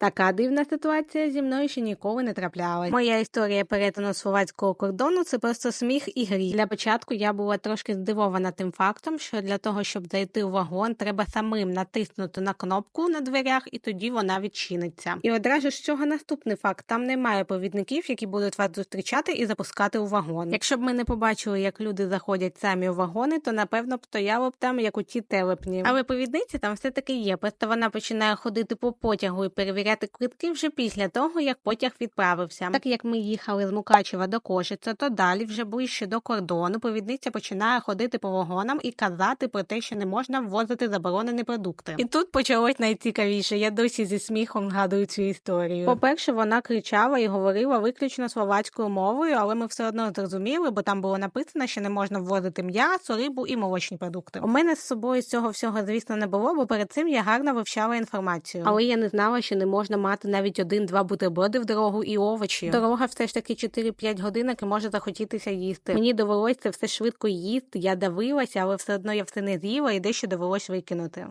Така дивна ситуація зі мною ще ніколи не траплялась. Моя історія перетину словацького кордону це просто сміх і гріх. Для початку я була трошки здивована тим фактом, що для того, щоб зайти у вагон, треба самим натиснути на кнопку на дверях, і тоді вона відчиниться. І одразу з цього наступний факт: там немає провідників, які будуть вас зустрічати і запускати у вагон. Якщо б ми не побачили, як люди заходять самі у вагони, то напевно б стояло б там як у ті телепні. Але провідниця там все таки є. Просто вона починає ходити по потягу і перевіряти квитки вже після того, як потяг відправився. Так як ми їхали з Мукачева до Кошиця, то далі, вже ближче до кордону, провідниця починає ходити по вагонам і казати про те, що не можна ввозити заборонені продукти. І тут почалось найцікавіше. Я досі зі сміхом згадую цю історію. По-перше, вона кричала і говорила виключно словацькою мовою, але ми все одно зрозуміли, бо там було написано, що не можна ввозити м'ясо, рибу і молочні продукти. У мене з собою з цього всього, звісно, не було, бо перед цим я гарно вивчала інформацію. Але я не знала, що не можна мати навіть один-два бутерброди в дорогу і овочі. Дорога все ж таки 4-5 годинок і може захотітися їсти. Мені довелося все швидко їсти. Я давилася, але все одно я все не з'їла і дещо довелось викинути.